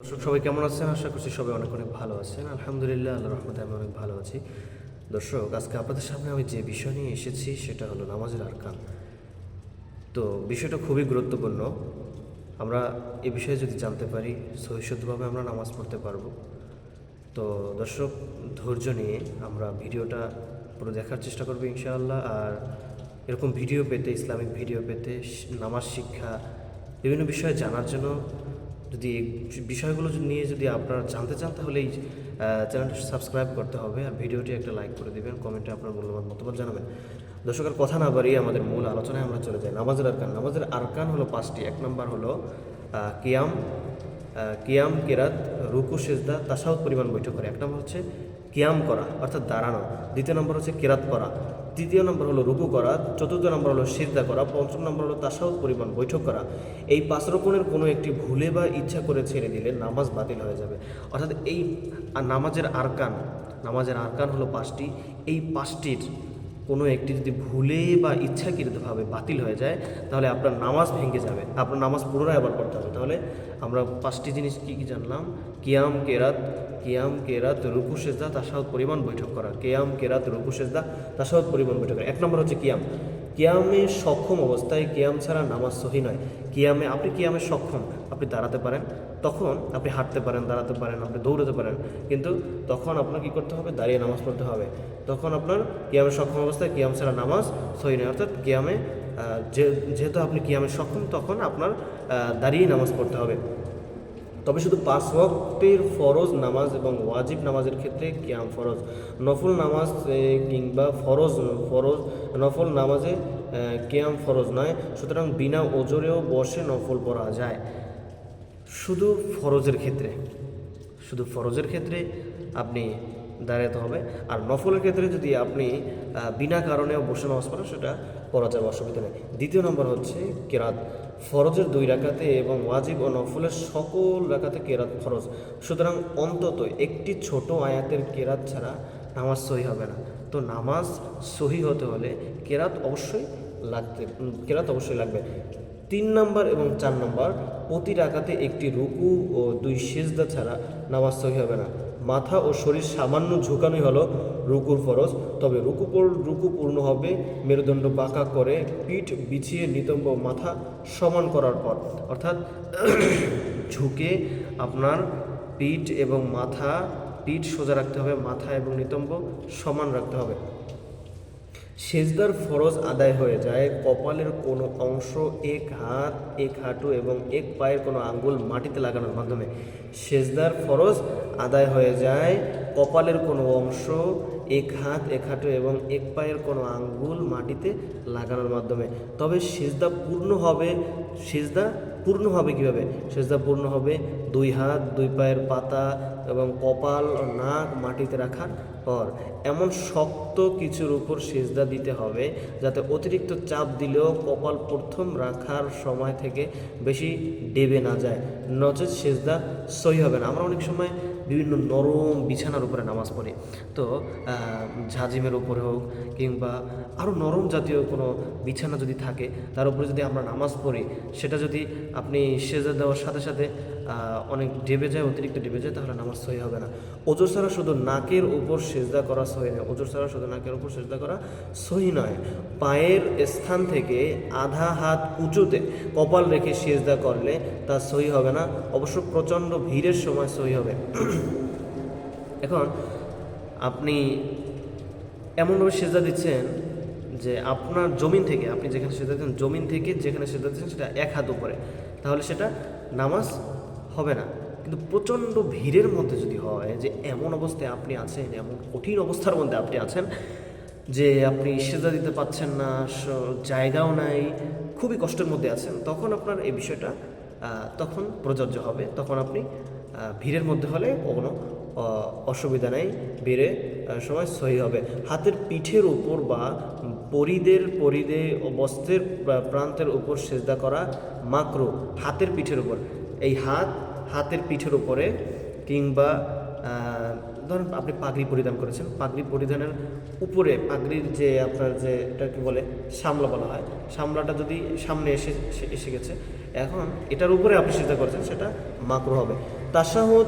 দর্শক, সবাই কেমন আছেন? আশা করছি সবাই অনেক অনেক ভালো আছেন। আলহামদুলিল্লাহ আল্লাহ রহমতে আমি অনেক ভালো আছি। দর্শক, আজকে আপনাদের সামনে আমি যে বিষয় নিয়ে এসেছি, সেটা হলো নামাজের আরকান। তো বিষয়টা খুবই গুরুত্বপূর্ণ। আমরা এ বিষয়ে যদি জানতে পারি সহিষ্ণুভাবে আমরা নামাজ পড়তে পারব। তো দর্শক, ধৈর্য নিয়ে আমরা ভিডিওটা পুরো দেখার চেষ্টা করব ইনশাআল্লাহ। আর এরকম ভিডিও পেতে, ইসলামিক ভিডিও পেতে, নামাজ শিক্ষা, বিভিন্ন বিষয়ে জানার জন্য যদি বিষয়গুলো নিয়ে যদি আপনারা জানতে চান, তাহলে এই চ্যানেলটি সাবস্ক্রাইব করতে হবে আর ভিডিওটি একটা লাইক করে দেবেন, কমেন্টে আপনার মূল্যবান মতামত জানাবেন। দর্শকের কথা না বাড়িয়ে আমাদের মূল আলোচনায় আমরা চলে যাই। নামাজের আরকান। নামাজের আরকান হলো পাঁচটি। এক নম্বর হলো কিয়াম কিয়াম, কেরাত, রুকু, সেজদা তাসাউদ পরিমাণ বৈঠক করে। এক নম্বর হচ্ছে কিয়াম করা, অর্থাৎ দাঁড়ানো। দ্বিতীয় নম্বর হচ্ছে কেরাত করা তৃতীয় নম্বর হলো রুকু করা। চতুর্থ নম্বর হলো সিজদা করা। পঞ্চম নম্বর হলো তাসাউদ পরিমাণ বৈঠক করা। এই পাঁচ রকমের কোনো একটি ভুলে বা ইচ্ছা করে ছেড়ে দিলে নামাজ বাতিল হয়ে যাবে। অর্থাৎ এই নামাজের আরকান নামাজের আরকান হলো পাঁচটি। এই পাঁচটির কোনো একটি যদি ভুলে বা ইচ্ছাকৃতভাবে বাতিল হয়ে যায়, তাহলে আপনার নামাজ ভেঙে যাবে। আপনার নামাজ পুনরায় আবার পড়তে হবে। তাহলে আমরা পাঁচটি জিনিস কী কী জানলাম? কিয়াম, কেরাত কিয়াম, কেরাত, রুকু, সেজদা তাসাহত পরিমাণ বৈঠক করা। কিয়াম, কেরাত, রুকু, সেজদা তাসাহত পরিমাণ বৈঠক করা। এক নম্বর হচ্ছে কিয়াম। কিয়ামে সক্ষম অবস্থায় কিয়াম ছাড়া নামাজ সহি নয়। কিয়ামে আপনি কিয়ামে সক্ষম, আপনি দাঁড়াতে পারেন। তখন আপনি হাঁটতে পারেন, দাঁড়াতে পারেন, আপনি দৌড়াতে পারেন। কিন্তু তখন আপনার কী করতে হবে? দাঁড়িয়ে নামাজ পড়তে হবে। তখন আপনার কিয়ামে সক্ষম অবস্থায় কিয়াম ছাড়া নামাজ সহি নয়। অর্থাৎ কিয়ামে যেহেতু আপনি কিয়ামে সক্ষম, তখন আপনার দাঁড়িয়ে নামাজ পড়তে হবে। তবে শুধু পাঁচ ওয়াক্তের ফরজ নামাজ এবং ওয়াজিব নামাজের ক্ষেত্রে কিয়াম ফরজ। নফল নামাজ কিংবা ফরজ ফরজ, নফল নামাজে কিয়াম ফরজ নয়, সুতরাং বিনা ওজরেও বসে নফল পড়া যায়। শুধু ফরজের ক্ষেত্রে, শুধু ফরজের ক্ষেত্রে আপনি দাঁড়াতে হবে। আর নফলের ক্ষেত্রে যদি আপনি বিনা কারণেও বসে নামাজ পড়েন, সেটা পড়া যাবে, অসুবিধা নেই। দ্বিতীয় নম্বর হচ্ছে কেরাত। ফরজের দুই রাকাতে এবং ওয়াজিব ও নফলের সকল রাকাতে কেরাত ফরজ। সুতরাং অন্তত একটি ছোট আয়াতের কেরাত ছাড়া নামাজ সহি হবে না। তো নামাজ সহি হতে হলে কেরাত অবশ্যই লাগতে কেরাত অবশ্যই লাগবে। তিন নম্বর এবং চার নম্বর, প্রতি রাকাতে একটি রুকু ও দুই সেজদা ছাড়া নামাজ সহি হবে না। মাথা ও শরীর সামান্য ঝুঁকানোই হলো রুকুর ফরজ। তবে রুকু রুকু পূর্ণ হবে, মেরুদণ্ড বাঁকা করে পিঠ বিছিয়ে নিতম্ব মাথা সমান করার পর। অর্থাৎ ঝুঁকে আপনার পিঠ এবং মাথা, পিঠ সোজা রাখতে হবে, মাথা এবং নিতম্ব সমান রাখতে হবে। সেজদার ফরজ আদায় হয়ে যায়। কপালের কোনো অংশ এক হাত, এক হাঁটু এবং এক পায়ের কোনো আঙ্গুল মাটিতে লাগানোর মাধ্যমে সেজদার ফরজ আদায় হয়ে যায়। কপালের কোনো অংশ এক হাত, এক হাঁটু এবং এক পায়ের কোনো আঙ্গুল মাটিতে লাগানোর মাধ্যমে। তবে সেজদা পূর্ণ হবে, সেজদা পূর্ণ হবে কীভাবে? সেজদা পূর্ণ হবে দুই হাত, দুই পায়ের পাতা এবং কপাল ও নাক মাটিতে রাখার পর। এমন শক্ত কিছুর উপর সেজদা দিতে হবে যাতে অতিরিক্ত চাপ দিলেও কপাল প্রথম রাখার সময় থেকে বেশি ডেবে না যায়। নচেত সেজদা সই হবে না। আমরা অনেক সময় বিভিন্ন নরম বিছানার উপরে নামাজ পড়ে। তো ঝাঁজিমের উপরে হোক কিংবা আরও নরম জাতীয় কোনো বিছানা যদি থাকে, তার উপরে যদি আমরা নামাজ পড়ি, সেটা যদি আপনি সেজা দেওয়ার সাথে সাথে অনেক ডেবে যায়, অতিরিক্ত ডেবে যায়, তাহলে নামাজ সহি হবে না। ওজোর ছাড়া শুধু নাকের উপর সেজদা করা সহি নয়। ওজোর ছাড়া শুধু নাকের উপর সেজদা করা সহি নয়। পায়ের স্থান থেকে আধা হাত উঁচুতে কপাল রেখে সেজদা করলে তা সহি হবে না। অবশ্য প্রচণ্ড ভিড়ের সময় সহি হবে। এখন আপনি এমনভাবে সেজদা দিচ্ছেন যে আপনার জমিন থেকে, আপনি যেখানে সেজদা দিচ্ছেন, জমিন থেকে যেখানে সেজদা দিচ্ছেন সেটা এক হাত উপরে। তাহলে সেটা নামাজ হবে না। কিন্তু প্রচণ্ড ভিড়ের মধ্যে যদি হয় যে এমন অবস্থায় আপনি আছেন, এমন কঠিন অবস্থার মধ্যে আপনি আছেন যে আপনি সেজা দিতে পাচ্ছেন না জায়গাও নাই, খুবই কষ্টের মধ্যে আছেন, তখন আপনার এই বিষয়টা তখন প্রযোজ্য হবে। তখন আপনি ভিড়ের মধ্যে হলে কোনো অসুবিধা নেই বেড়ে সময় সহি হবে। হাতের পিঠের উপর বা পরিদের, পরিদে বস্ত্রের প্রান্তের উপর সেজদা করা মাকরু, হাতের পিঠের উপর। এই হাত হাতের পিঠের উপরে কিংবা ধরুন আপনি পাগড়ি পরিধান করেছেন, পাগড়ি পরিধানের উপরে, পাগড়ির যে আপনার যে এটাকে বলে, সামলা বলা হয়, সামলাটা যদি সামনে এসে, এসে- এসে গেছে, এখন এটার উপরে আপনি সেটা করেছেন, সেটা মাকরু হবে। তাসাহুদ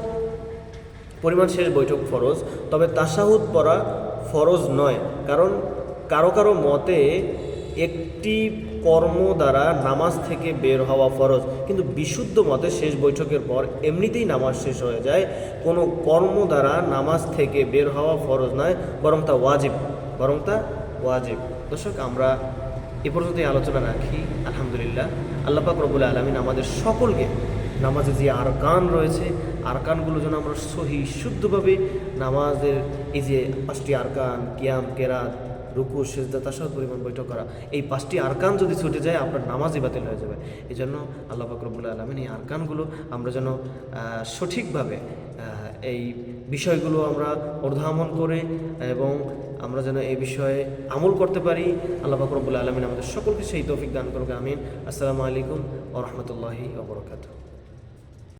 পরিমাণ শেষ বৈঠক ফরজ, তবে তাসাহুদ পড়া ফরজ নয়, কারণ কারও কারও মতে একটি কর্ম দ্বারা নামাজ থেকে বের হওয়া ফরজ। কিন্তু বিশুদ্ধ মতে শেষ বৈঠকের পর এমনিতেই নামাজ শেষ হয়ে যায়। কোনো কর্ম দ্বারা নামাজ থেকে বের হওয়া ফরজ নয়, বরং তা ওয়াজিব। বরং তা ওয়াজিব। দর্শক, আমরা এ পর্যন্তই আলোচনা রাখি। আলহামদুলিল্লাহ। আল্লাহ পাক রবুল আলমিন আমাদের সকলকে নামাজে যে আরকান রয়েছে, আরকানগুলো যেন আমরা সহি, শুদ্ধভাবে নামাজের এই যে পাঁচটি আরকান, কিয়াম, কেরাত রুকু, সেজদা তাসাদ পরিমাণ বৈঠক করা। এই পাঁচটি আরকান যদি ছুটে যায়, আপনার নামাজই বাতিল হয়ে যাবে। এই জন্য আল্লাহ ফাকরবুল আলমিন এই আরকানগুলো আমরা যেন সঠিকভাবে এই বিষয়গুলো আমরা অর্ধামন করে এবং আমরা যেন এই বিষয়ে আমল করতে পারি। আল্লাহ ফাকরবুল আলমিন আমাদের সকলকে সেই তৌফিক দান করুক, আমিন। আসসালামু আলাইকুম ও রহমতুল্লাহি ওবরকাতু